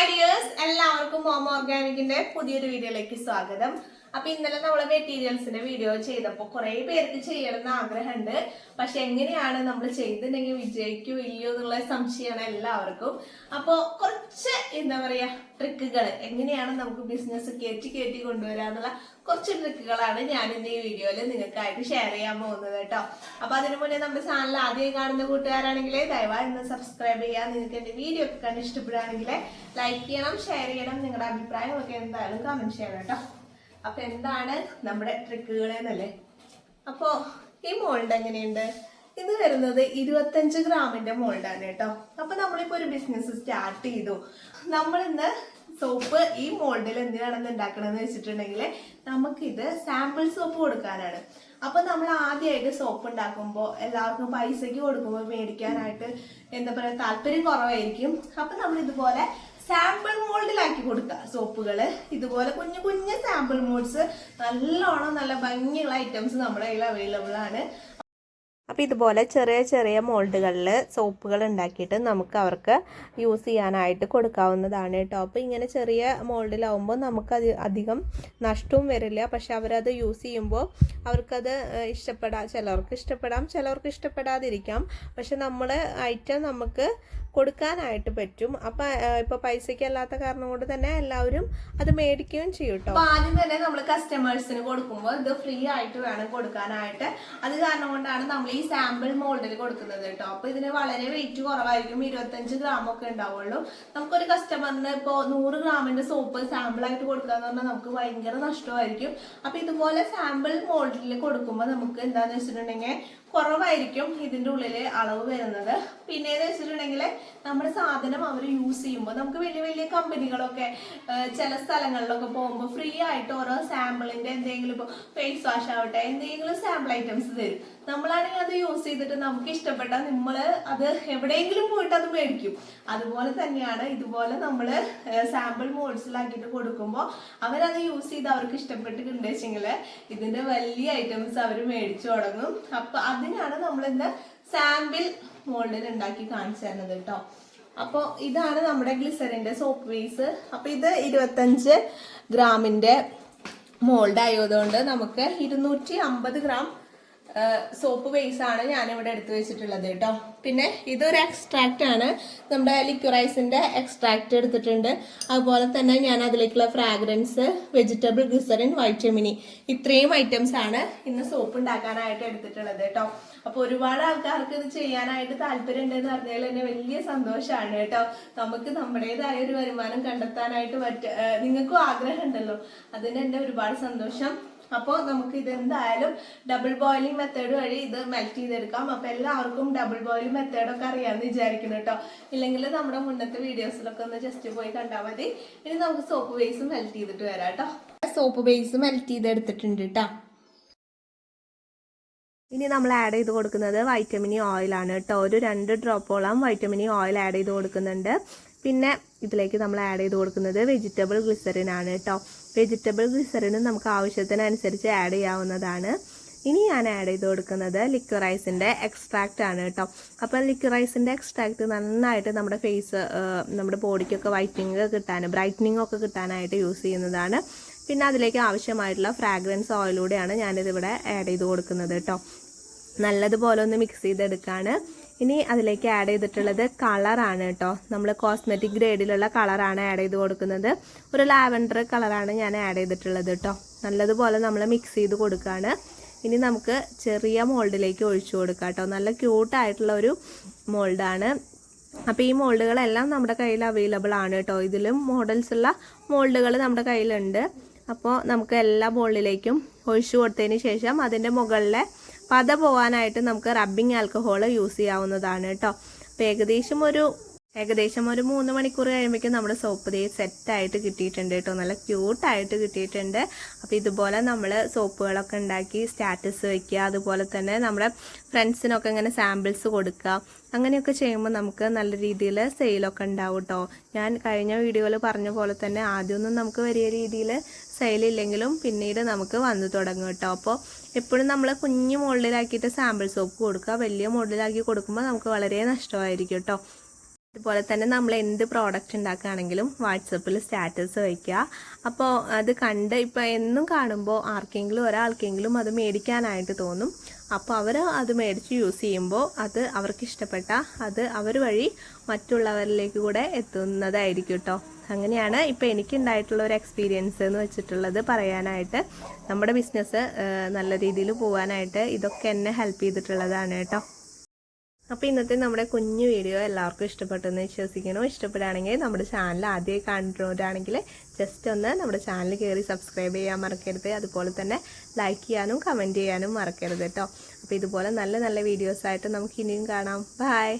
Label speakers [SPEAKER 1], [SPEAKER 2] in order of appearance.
[SPEAKER 1] Hi dears എല്ലാവർക്കും home ഓർഗാനിക്കിന്റെ പുതിയൊരു വീഡിയോയിലേക്ക് സ്വാഗതം. അപ്പൊ ഇന്നലെ നമ്മൾ മെറ്റീരിയൽസിന്റെ വീഡിയോ ചെയ്തപ്പോൾ കുറെ പേർക്ക് ചെയ്യണമെന്ന് ആഗ്രഹമുണ്ട്. പക്ഷെ എങ്ങനെയാണ് നമ്മൾ ചെയ്തിട്ടുണ്ടെങ്കിൽ വിജയിക്കൂ ഇല്ലയോ എന്നുള്ള സംശയമാണ് എല്ലാവർക്കും. അപ്പോൾ കുറച്ച് എന്താ പറയാ ട്രിക്കുകൾ എങ്ങനെയാണ് നമുക്ക് ബിസിനസ് കയറ്റി കയറ്റി കൊണ്ടുവരാന്നുള്ള കുറച്ച് ട്രിക്കുകളാണ് ഞാൻ ഇന്ന് ഈ വീഡിയോയിൽ നിങ്ങൾക്കായിട്ട് ഷെയർ ചെയ്യാൻ പോകുന്നത് കേട്ടോ. അപ്പൊ അതിനു മുന്നേ നമ്മുടെ ചാനൽ ആദ്യം കാണുന്ന കൂട്ടുകാരാണെങ്കിൽ ദയവായി ഒന്ന് സബ്സ്ക്രൈബ് ചെയ്യുക. നിങ്ങൾക്ക് എന്റെ വീഡിയോ ഒക്കെ കണ്ട് ഇഷ്ടപ്പെടുകയാണെങ്കിൽ ലൈക്ക് ചെയ്യണം ഷെയർ ചെയ്യണം. നിങ്ങളുടെ അഭിപ്രായമൊക്കെ എന്തായാലും കമന്റ് ചെയ്യണം കേട്ടോ. അപ്പൊ എന്താണ് നമ്മുടെ ട്രിക്കുകളെന്നല്ലേ? അപ്പോ ഈ മോൾഡ് എങ്ങനെയുണ്ട്? ഇത് വരുന്നത് ഇരുപത്തഞ്ച് ഗ്രാമിന്റെ മോൾഡാണ് കേട്ടോ. അപ്പൊ നമ്മളിപ്പോ ഒരു ബിസിനസ് സ്റ്റാർട്ട് ചെയ്തു. നമ്മളിന്ന് സോപ്പ് ഈ മോൾഡിൽ എന്തിനാണെന്ന് ഉണ്ടാക്കണമെന്ന് വെച്ചിട്ടുണ്ടെങ്കിൽ നമുക്കിത് സാമ്പിൾ സോപ്പ് കൊടുക്കാനാണ്. അപ്പൊ നമ്മൾ ആദ്യമായിട്ട് സോപ്പ് ഉണ്ടാക്കുമ്പോൾ എല്ലാവർക്കും പൈസക്ക് കൊടുക്കുമ്പോൾ മേടിക്കാനായിട്ട് എന്താ പറയുക താല്പര്യം കുറവായിരിക്കും. അപ്പൊ നമ്മൾ ഇതുപോലെ സാമ്പിൾ മോൾഡിലാക്കി കൊടുക്കുക സോപ്പുകൾ ഇതുപോലെ കുഞ്ഞു കുഞ്ഞു സാമ്പിൾ മോൾഡ്സ് നല്ലോണം നല്ല ഭംഗിയുള്ള ഐറ്റംസ് നമ്മുടെ കയ്യിൽ അവൈലബിൾ ആണ്.
[SPEAKER 2] അപ്പോൾ ഇതുപോലെ ചെറിയ ചെറിയ മോൾഡുകളിൽ സോപ്പുകൾ ഉണ്ടാക്കിയിട്ട് നമുക്ക് അവർക്ക് യൂസ് ചെയ്യാനായിട്ട് കൊടുക്കാവുന്നതാണ് കേട്ടോ. അപ്പോൾ ഇങ്ങനെ ചെറിയ മോൾഡിലാവുമ്പോൾ നമുക്ക് അത് അധികം നഷ്ടവും വരില്ല. പക്ഷെ അവരത് യൂസ് ചെയ്യുമ്പോൾ അവർക്കത് ഇഷ്ടപ്പെടാം ചിലർക്ക് ഇഷ്ടപ്പെടാം ചിലർക്ക് ഇഷ്ടപ്പെടാതിരിക്കാം. പക്ഷെ നമ്മൾ ഐറ്റം നമുക്ക് കൊടുക്കാനായിട്ട് പറ്റും. അപ്പം ഇപ്പോൾ പൈസയ്ക്ക് അല്ലാത്ത കാരണം കൊണ്ട് തന്നെ എല്ലാവരും അത് മേടിക്കുകയും ചെയ്യും കേട്ടോ.
[SPEAKER 1] ആദ്യം തന്നെ നമ്മൾ കസ്റ്റമേഴ്സിന് കൊടുക്കുമ്പോൾ ഇത് ഫ്രീ ആയിട്ട് വേണം കൊടുക്കാനായിട്ട്. അത് കാരണം കൊണ്ടാണ് നമ്മൾ ഈ സാമ്പിൾ മോൾഡിൽ കൊടുക്കുന്നത് കേട്ടോ. അപ്പൊ ഇതിന് വളരെ വെയിറ്റ് കുറവായിരിക്കും. ഇരുപത്തഞ്ച് ഗ്രാം ഒക്കെ ഉണ്ടാവുള്ളൂ. നമുക്കൊരു കസ്റ്റമറിന് ഇപ്പോൾ നൂറ് ഗ്രാമിന്റെ സോപ്പ് സാമ്പിൾ ആയിട്ട് കൊടുക്കാന്ന് പറഞ്ഞാൽ നമുക്ക് ഭയങ്കര നഷ്ടമായിരിക്കും. അപ്പൊ ഇതുപോലെ സാമ്പിൾ മോൾഡിൽ കൊടുക്കുമ്പോൾ നമുക്ക് എന്താന്ന് വെച്ചിട്ടുണ്ടെങ്കിൽ കുറവായിരിക്കും ഇതിന്റെ ഉള്ളിൽ അളവ് വരുന്നത്. പിന്നെന്ന് വെച്ചിട്ടുണ്ടെങ്കിൽ നമ്മുടെ സാധനം അവർ യൂസ് ചെയ്യുമ്പോൾ നമുക്ക് വലിയ വലിയ കമ്പനികളൊക്കെ ചില സ്ഥലങ്ങളിലൊക്കെ പോകുമ്പോൾ ഫ്രീ ആയിട്ട് ഓരോ സാമ്പിളിന്റെ എന്തെങ്കിലും ഇപ്പോൾ ഫേസ് വാഷ് ആവട്ടെ എന്തെങ്കിലും സാമ്പിൾ ഐറ്റംസ് തരും. നമ്മളാണെങ്കിൽ അത് യൂസ് ചെയ്തിട്ട് നമുക്ക് ഇഷ്ടപ്പെട്ട നമ്മൾ അത് എവിടെയെങ്കിലും പോയിട്ട് അത് മേടിക്കും. അതുപോലെ തന്നെയാണ് ഇതുപോലെ നമ്മൾ സാമ്പിൾ മോഡ്സിലാക്കിയിട്ട് കൊടുക്കുമ്പോൾ അവരത് യൂസ് ചെയ്ത് അവർക്ക് ഇഷ്ടപ്പെട്ടിട്ടുണ്ടെങ്കിൽ ഇതിന്റെ വലിയ ഐറ്റംസ് അവർ മേടിച്ചു തുടങ്ങും. അപ്പൊ അതിനാണ് നമ്മൾ ഇന്ന് സാമ്പിൾ മോൾഡിൽ ഉണ്ടാക്കി കാണിച്ചു തരുന്നത് കേട്ടോ. അപ്പോൾ ഇതാണ് നമ്മുടെ ഗ്ലിസറിന്റെ സോപ്പ് വേസ്. അപ്പോൾ ഇത് ഇരുപത്തഞ്ച് ഗ്രാമിന്റെ മോൾഡ് ആയതുകൊണ്ട് നമുക്ക് ഇരുന്നൂറ്റി അമ്പത് ഗ്രാം സോപ്പ് ബേസ് ആണ് ഞാൻ ഇവിടെ എടുത്തു വെച്ചിട്ടുള്ളത് കേട്ടോ. പിന്നെ ഇതൊരു എക്സ്ട്രാക്റ്റ് ആണ്. നമ്മുടെ ലിക്വറൈസിന്റെ എക്സ്ട്രാക്റ്റ് എടുത്തിട്ടുണ്ട്. അതുപോലെ തന്നെ ഞാൻ അതിലേക്കുള്ള fragrance vegetable glycerin vitamin E ഇത്രയും ഐറ്റംസ് ആണ് ഇന്ന് സോപ്പ് ഉണ്ടാക്കാനായിട്ട് എടുത്തിട്ടുള്ളത് കേട്ടോ. അപ്പൊ ഒരുപാട് ആൾക്കാർക്ക് ഇത് ചെയ്യാനായിട്ട് താല്പര്യം ഉണ്ടെന്ന് പറഞ്ഞാൽ തന്നെ വലിയ സന്തോഷമാണ് കേട്ടോ. നമുക്ക് നമ്മുടേതായ ഒരു വരുമാനം കണ്ടെത്താനായിട്ട് പറ്റ നിങ്ങൾക്കും ആഗ്രഹം ഉണ്ടല്ലോ അതിന് എന്റെ ഒരുപാട് സന്തോഷം. അപ്പോൾ നമുക്ക് ഇത് എന്തായാലും ഡബിൾ ബോയിലിംഗ് മെത്തേഡ് വഴി ഇത് മെൽറ്റ് ചെയ്തെടുക്കാം. അപ്പോൾ എല്ലാവർക്കും ഡബിൾ ബോയിലിംഗ് മെത്തേഡൊക്കെ അറിയാമെന്ന് വിചാരിക്കുന്നു കേട്ടോ ഇല്ലെങ്കിൽ നമ്മുടെ മുന്നത്തെ വീഡിയോസിലൊക്കെ ഒന്ന് ജസ്റ്റ് പോയി കണ്ടാൽ മതി. ഇനി നമുക്ക് സോപ്പ് ബേസ് മെൽറ്റ് ചെയ്തിട്ട് വരാം കേട്ടോ സോപ്പ് ബേസ് മെൽറ്റ് ചെയ്തെടുത്തിട്ടുണ്ട് കേട്ടോ
[SPEAKER 2] ഇനി നമ്മൾ ആഡ് ചെയ്ത് കൊടുക്കുന്നത് വൈറ്റമിനി ഓയിലാണ് കേട്ടോ ഒരു രണ്ട് ഡ്രോപ്പോളം വൈറ്റമിനി ഓയിൽ ആഡ് ചെയ്ത് കൊടുക്കുന്നുണ്ട്. പിന്നെ ഇതിലേക്ക് നമ്മൾ ആഡ് ചെയ്ത് കൊടുക്കുന്നത് വെജിറ്റബിൾ ഗ്ലിസറിൻ ആണ് കേട്ടോ വെജിറ്റബിൾ ഗ്ലിസറിനും നമുക്ക് ആവശ്യത്തിനനുസരിച്ച് ആഡ് ചെയ്യാവുന്നതാണ്. ഇനി ഞാൻ ആഡ് ചെയ്ത് കൊടുക്കുന്നത് ലിക്വറൈസിന്റെ എക്സ്ട്രാക്റ്റ് ആണ് കേട്ടോ. അപ്പോൾ ലിക്വറൈസിന്റെ എക്സ്ട്രാക്റ്റ് നന്നായിട്ട് നമ്മുടെ ഫേസ് നമ്മുടെ ബോഡിക്കൊക്കെ വൈറ്റനിങ് കിട്ടാൻ ബ്രൈറ്റനിങ് ഒക്കെ കിട്ടാനായിട്ട് യൂസ് ചെയ്യുന്നതാണ്. പിന്നെ അതിലേക്ക് ആവശ്യമായിട്ടുള്ള ഫ്രാഗ്രൻസ് ഓയിലൂടെയാണ് ഞാനിതിവിടെ ആഡ് ചെയ്ത് കൊടുക്കുന്നത് കേട്ടോ. നല്ലതുപോലെ ഒന്ന് മിക്സ് ചെയ്തെടുക്കാണ്. ഇനി അതിലേക്ക് ആഡ് ചെയ്തിട്ടുള്ളത് കളറാണ് കേട്ടോ നമ്മൾ കോസ്മെറ്റിക് ഗ്രേഡിലുള്ള കളറാണ് ആഡ് ചെയ്ത് കൊടുക്കുന്നത്. ഒരു ലാവൻഡർ കളറാണ് ഞാൻ ആഡ് ചെയ്തിട്ടുള്ളത് കേട്ടോ നല്ലതുപോലെ നമ്മൾ മിക്സ് ചെയ്ത് കൊടുക്കുകയാണ് ഇനി നമുക്ക് ചെറിയ മോൾഡിലേക്ക് ഒഴിച്ചു കൊടുക്കാം കേട്ടോ നല്ല ക്യൂട്ടായിട്ടുള്ള ഒരു മോൾഡാണ് അപ്പോൾ ഈ മോൾഡുകളെല്ലാം നമ്മുടെ കയ്യിൽ അവൈലബിൾ ആണ് കേട്ടോ ഇതിലും മോഡൽസ് ഉള്ള മോൾഡുകൾ നമ്മുടെ കയ്യിലുണ്ട്. അപ്പോൾ നമുക്ക് എല്ലാ മോൾഡിലേക്കും ഒഴിച്ചു കൊടുത്തതിന് ശേഷം അതിന്റെ മുകളിലെ പത പോവാനായിട്ട് നമുക്ക് റബ്ബിംഗ് ആൽക്കഹോൾ യൂസ് ചെയ്യാവുന്നതാണ് കേട്ടോ. അപ്പോൾ ഏകദേശം ഒരു ഏകദേശം ഒരു മൂന്ന് മണിക്കൂർ കഴിയുമ്പോഴേക്കും നമ്മുടെ സോപ്പ് ദേ സെറ്റായിട്ട് കിട്ടിയിട്ടുണ്ട് കേട്ടോ. നല്ല ക്യൂട്ടായിട്ട് കിട്ടിയിട്ടുണ്ട്. അപ്പോൾ ഇതുപോലെ നമ്മൾ സോപ്പുകളൊക്കെ ഉണ്ടാക്കി സ്റ്റാറ്റസ് വയ്ക്കുക അതുപോലെ തന്നെ നമ്മുടെ ഫ്രണ്ട്സിനൊക്കെ ഇങ്ങനെ സാമ്പിൾസ് കൊടുക്കുക അങ്ങനെയൊക്കെ ചെയ്യുമ്പോൾ നമുക്ക് നല്ല രീതിയിൽ സെയിലൊക്കെ ഉണ്ടാവും കേട്ടോ. ഞാൻ കഴിഞ്ഞ വീഡിയോയിൽ പറഞ്ഞ പോലെ തന്നെ ആദ്യമൊന്നും നമുക്ക് വലിയ രീതിയിൽ സെയിലില്ലെങ്കിലും പിന്നീട് നമുക്ക് വന്നു തുടങ്ങും കേട്ടോ. അപ്പോൾ എപ്പോഴും നമ്മൾ കുഞ്ഞു മോഡലിലാക്കിയിട്ട് സാമ്പിൾ സോപ്പ് കൊടുക്കുക വലിയ മോഡലിലാക്കി കൊടുക്കുമ്പോൾ നമുക്ക് വളരെ നഷ്ടമായിരിക്കും കേട്ടോ. അതുപോലെ തന്നെ നമ്മൾ എന്ത് പ്രോഡക്റ്റ് ഉണ്ടാക്കുകയാണെങ്കിലും വാട്സപ്പിൽ സ്റ്റാറ്റസ് വയ്ക്കുക. അപ്പോൾ അത് കണ്ട് ഇപ്പോൾ എന്നും കാണുമ്പോൾ ആർക്കെങ്കിലും ഒരാൾക്കെങ്കിലും അത് മേടിക്കാനായിട്ട് തോന്നും. അപ്പോൾ അവർ അത് മേടിച്ച് യൂസ് ചെയ്യുമ്പോൾ അത് അവർക്ക് ഇഷ്ടപ്പെട്ട അത് അവർ വഴി മറ്റുള്ളവരിലേക്ക് കൂടെ എത്തുന്നതായിരിക്കും കേട്ടോ. അങ്ങനെയാണ് ഇപ്പോൾ എനിക്കുണ്ടായിട്ടുള്ള ഒരു എക്സ്പീരിയൻസ് എന്ന് വെച്ചിട്ടുള്ളത് പറയാനായിട്ട് നമ്മുടെ ബിസിനസ് നല്ല രീതിയിൽ പോകാനായിട്ട് ഇതൊക്കെ എന്നെ ഹെൽപ്പ് ചെയ്തിട്ടുള്ളതാണ് കേട്ടോ. അപ്പോൾ ഇന്നത്തെ നമ്മുടെ കുഞ്ഞു വീഡിയോ എല്ലാവർക്കും ഇഷ്ടപ്പെട്ടെന്ന് വിശ്വസിക്കണോ ഇഷ്ടപ്പെടുകയാണെങ്കിൽ നമ്മുടെ ചാനൽ ആദ്യമായി കണ്ടിട്ടുണ്ടാണെങ്കിൽ ജസ്റ്റ് ഒന്ന് നമ്മുടെ ചാനൽ കയറി സബ്സ്ക്രൈബ് ചെയ്യാൻ മറക്കരുത്. അതുപോലെ തന്നെ ലൈക്ക് ചെയ്യാനും കമന്റ് ചെയ്യാനും മറക്കരുത് കേട്ടോ അപ്പോൾ ഇതുപോലെ നല്ല നല്ല വീഡിയോസായിട്ട് നമുക്ക് ഇനിയും കാണാം. ബൈ